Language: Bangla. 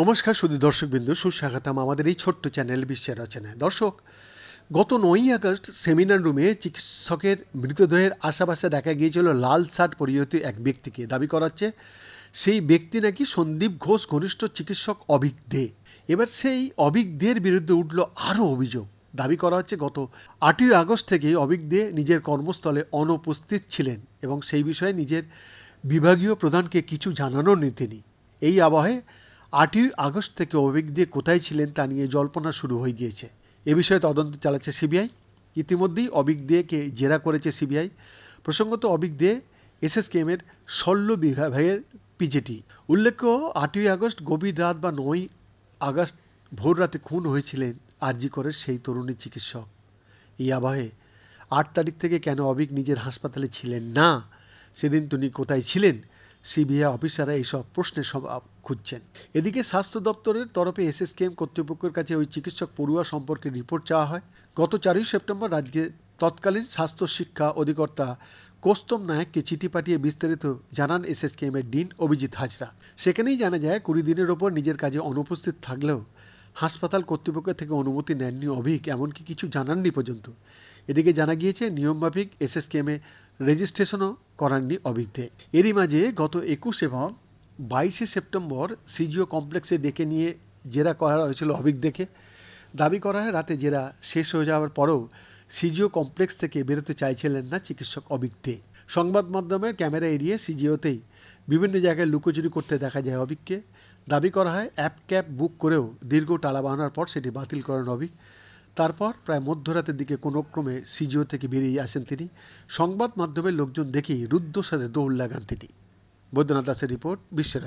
নমস্কার শুধু দর্শকবৃন্দ, সুস্বাগতম আমাদের এই ছোট্ট চ্যানেল বিশ্বের রচনায়। দর্শক, গত নয়ই আগস্ট সেমিনার রুমে চিকিৎসকের মৃতদেহের আশেপাশে দেখা গিয়েছিল লাল শার্ট পরিহিত এক ব্যক্তিকে। দাবি করাচ্ছে সেই ব্যক্তি নাকি সন্দীপ ঘোষ ঘনিষ্ঠ চিকিৎসক অভিক দে এবার সেই অভিক দের বিরুদ্ধে উঠল আরও অভিযোগ। দাবি করা হচ্ছে, গত আটই আগস্ট থেকে অভিক দে নিজের কর্মস্থলে অনুপস্থিত ছিলেন এবং সেই বিষয়ে নিজের বিভাগীয় প্রধানকে কিছু জানানোর তিনি। এই আবহে আটই আগস্ট থেকে দিয়ে কোথায় ছিলেন তা নিয়ে জল্পনা শুরু হয়ে গিয়েছে। এ বিষয়ে তদন্ত চালাচ্ছে সিবিআই। ইতিমধ্যেই অভিক দেকে জেরা করেছে সিবিআই। প্রসঙ্গত অভিক দে এসএসকেএমের শল্য বিভাগের পিজেটি। উল্লেখ্য, আটই আগস্ট গভীর রাত বা নয় আগস্ট ভোর রাতে খুন হয়েছিলেন আরজি করের সেই তরুণী চিকিৎসক। এই আবহে আট তারিখ থেকে কেন অভিক নিজের হাসপাতালে ছিলেন না? সেদিন তিনি কোথায় ছিলেন? সিবিআই অফিসাররা এইসব প্রশ্নের জবাব খুঁজছেন। এদিকে স্বাস্থ্য দপ্তরের তরফে এসএসকেএম কর্তৃপক্ষের কাছে ওই চিকিৎসক পড়ুয়া সম্পর্কে রিপোর্ট চাওয়া হয়। গত চারই সেপ্টেম্বর রাজ্যের তৎকালীন স্বাস্থ্য শিক্ষা অধিকর্তা কোস্তম নায়ককে চিঠি পাঠিয়ে বিস্তারিত জানান এসএসকেএম এর ডিন অভিজিৎ হাজরা। সেখানেই জানা যায়, কুড়ি দিনের ওপর নিজের কাজে অনুপস্থিত থাকলেও হাসপাতাল কর্তৃপক্ষের থেকে অনুমতি নেননি অভিক, এমনকি কিছু জানাননি পর্যন্ত। এদিকে জানা গিয়েছে, নিয়মমাফিক এসএসকেএমে রেজিস্ট্রেশনও করাননি অভিক দে এরই মাঝে গত একুশ এবং বাইশে সেপ্টেম্বর সিজিও কমপ্লেক্সে ডেকে নিয়ে জেরা করা হয়েছিল অভিক দেখে দাবি করা হয়, রাতে জেরা শেষ হয়ে যাওয়ার পরেও সিজিও কমপ্লেক্স থেকে বেরোতে চাইছিলেন না চিকিৎসক অভিক দে। সংবাদ মাধ্যমের ক্যামেরা এড়িয়ে সিজিওতেই বিভিন্ন জায়গায় লুকোচুরি করতে দেখা যায় অভিককে দাবি করা হয়, অ্যাপ ক্যাব বুক করেও দীর্ঘ টালা বাহানোর পর সেটি বাতিল করেন অবিক তারপর প্রায় মধ্যরাতের দিকে কোনো ক্রমে সিজিও থেকে বেরিয়ে আসেন তিনি। সংবাদ মাধ্যমের লোকজন দেখেই রুদ্ধস্বরে দৌড় লাগান তিনি। বৈদ্যনাথ দাসের রিপোর্ট বিশ্বের